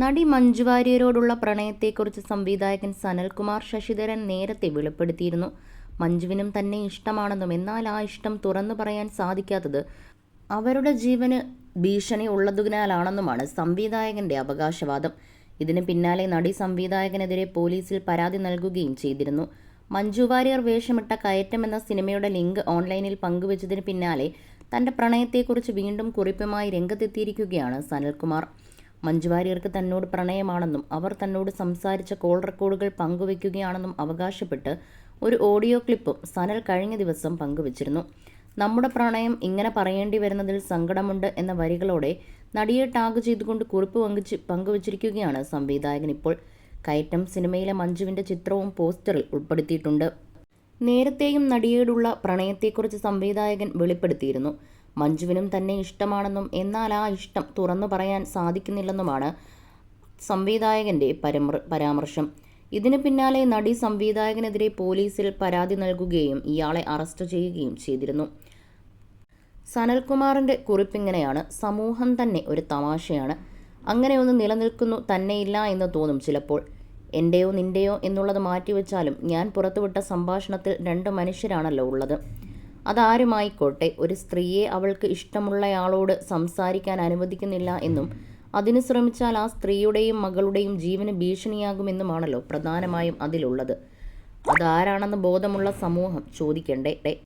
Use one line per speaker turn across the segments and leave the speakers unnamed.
നടി മഞ്ജു വാര്യരോടുള്ള പ്രണയത്തെക്കുറിച്ച് സംവിധായകൻ സനൽകുമാർ ശശിധരൻ നേരത്തെ വെളിപ്പെടുത്തിയിരുന്നു. മഞ്ജുവിനും തന്നെ ഇഷ്ടമാണെന്നും എന്നാൽ ആ ഇഷ്ടം തുറന്നു പറയാൻ സാധിക്കാത്തത് അവരുടെ ജീവന് ഭീഷണി ഉള്ളതിനാലാണെന്നുമാണ് സംവിധായകന്റെ അവകാശവാദം. ഇതിന് പിന്നാലെ നടി സംവിധായകനെതിരെ പോലീസിൽ പരാതി നൽകുകയും ചെയ്തിരുന്നു. മഞ്ജു വാര്യർ വേഷമിട്ട കയറ്റം എന്ന സിനിമയുടെ ലിങ്ക് ഓൺലൈനിൽ പങ്കുവച്ചതിന് പിന്നാലെ തന്റെ പ്രണയത്തെക്കുറിച്ച് വീണ്ടും കുറിപ്പുമായി രംഗത്തെത്തിയിരിക്കുകയാണ് സനൽകുമാർ. മഞ്ജു വാര്യർക്ക് തന്നോട് പ്രണയമാണെന്നും അവർ തന്നോട് സംസാരിച്ച കോൾ റെക്കോർഡുകൾ പങ്കുവയ്ക്കുകയാണെന്നും അവകാശപ്പെട്ട് ഒരു ഓഡിയോ ക്ലിപ്പും സനൽ കഴിഞ്ഞ ദിവസം പങ്കുവച്ചിരുന്നു. നമ്മുടെ പ്രണയം ഇങ്ങനെ പറയേണ്ടി വരുന്നതിൽ സങ്കടമുണ്ട് എന്ന വരികളോടെ നടിയെ ടാഗ് ചെയ്തുകൊണ്ട് കുറിപ്പ് പങ്കുവച്ച് പങ്കുവച്ചിരിക്കുകയാണ് സംവിധായകൻ ഇപ്പോൾ. കയറ്റം സിനിമയിലെ മഞ്ജുവിന്റെ ചിത്രവും പോസ്റ്ററിൽ ഉൾപ്പെടുത്തിയിട്ടുണ്ട്. നേരത്തെയും നടിയോടുള്ള പ്രണയത്തെക്കുറിച്ച് സംവിധായകൻ വെളിപ്പെടുത്തിയിരുന്നു. മഞ്ജുവിനും തന്നെ ഇഷ്ടമാണെന്നും എന്നാൽ ആ ഇഷ്ടം തുറന്നു പറയാൻ സാധിക്കുന്നില്ലെന്നുമാണ് സംവിധായകന്റെ പരമ പരാമർശം. ഇതിന് പിന്നാലെ നടി സംവിധായകനെതിരെ പോലീസിൽ പരാതി നൽകുകയും ഇയാളെ അറസ്റ്റ് ചെയ്യുകയും ചെയ്തിരുന്നു. സനൽകുമാറിന്റെ കുറിപ്പിങ്ങനെയാണ് സമൂഹം തന്നെ ഒരു തമാശയാണ്. അങ്ങനെ ഒന്ന് നിലനിൽക്കുന്നു തന്നെയില്ല എന്ന് തോന്നും ചിലപ്പോൾ. എന്റെയോ നിന്റെയോ എന്നുള്ളത് മാറ്റിവെച്ചാലും ഞാൻ പുറത്തുവിട്ട സംഭാഷണത്തിൽ രണ്ട് മനുഷ്യരാണല്ലോ ഉള്ളത്. അതാരുമായിക്കോട്ടെ? ഒരു സ്ത്രീയെ അവൾക്ക് ഇഷ്ടമുള്ളയാളോട് സംസാരിക്കാൻ അനുവദിക്കുന്നില്ല എന്നും അതിന് ശ്രമിച്ചാൽ ആ സ്ത്രീയുടെയും മകളുടെയും ജീവന് ഭീഷണിയാകുമെന്നുമാണല്ലോ പ്രധാനമായും അതിലുള്ളത്. അതാരാണെന്ന് ബോധമുള്ള സമൂഹം ചോദിക്കണ്ടേ?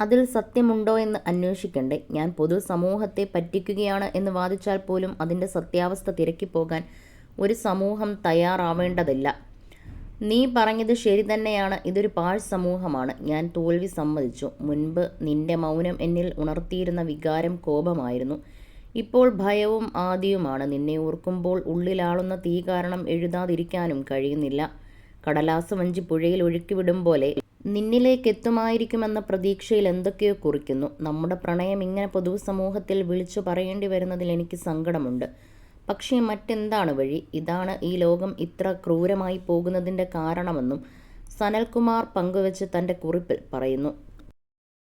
അതിൽ സത്യമുണ്ടോ എന്ന് അന്വേഷിക്കണ്ടേ? ഞാൻ പൊതു സമൂഹത്തെ പറ്റിക്കുകയാണ് എന്ന് വാദിച്ചാൽ പോലും അതിന്റെ സത്യാവസ്ഥ തിരക്കിപ്പോകാൻ ഒരു സമൂഹം തയ്യാറാവേണ്ടതില്ല. നീ പറഞ്ഞത് ശരി തന്നെയാണ്. ഇതൊരു പാഴ് സമൂഹമാണ്. ഞാൻ തോൽവി സമ്മതിച്ചു. മുൻപ് നിന്റെ മൗനം എന്നിൽ ഉണർത്തിയിരുന്ന വികാരം കോപമായിരുന്നു. ഇപ്പോൾ ഭയവും ആദിയുമാണ്. നിന്നെ ഓർക്കുമ്പോൾ ഉള്ളിലാളുന്ന തീ കാരണം എഴുതാതിരിക്കാനും കഴിയുന്നില്ല. കടലാസ് വഞ്ചി പുഴയിൽ ഒഴുക്കിവിടും പോലെ നിന്നിലേക്ക് എത്തുമായിരിക്കുമെന്ന പ്രതീക്ഷയിൽ എന്തൊക്കെയോ കുറിക്കുന്നു. നമ്മുടെ പ്രണയം ഇങ്ങനെ പൊതുസമൂഹത്തിൽ വിളിച്ചു പറയേണ്ടി വരുന്നതിൽ എനിക്ക് സങ്കടമുണ്ട്. പക്ഷേ മറ്റെന്താണ് വഴി? ഇതാണ് ഈ ലോകം ഇത്ര ക്രൂരമായി പോകുന്നതിന്റെ കാരണമെന്നും സനൽകുമാർ പങ്കുവച്ച് തന്റെ കുറിപ്പിൽ പറയുന്നു.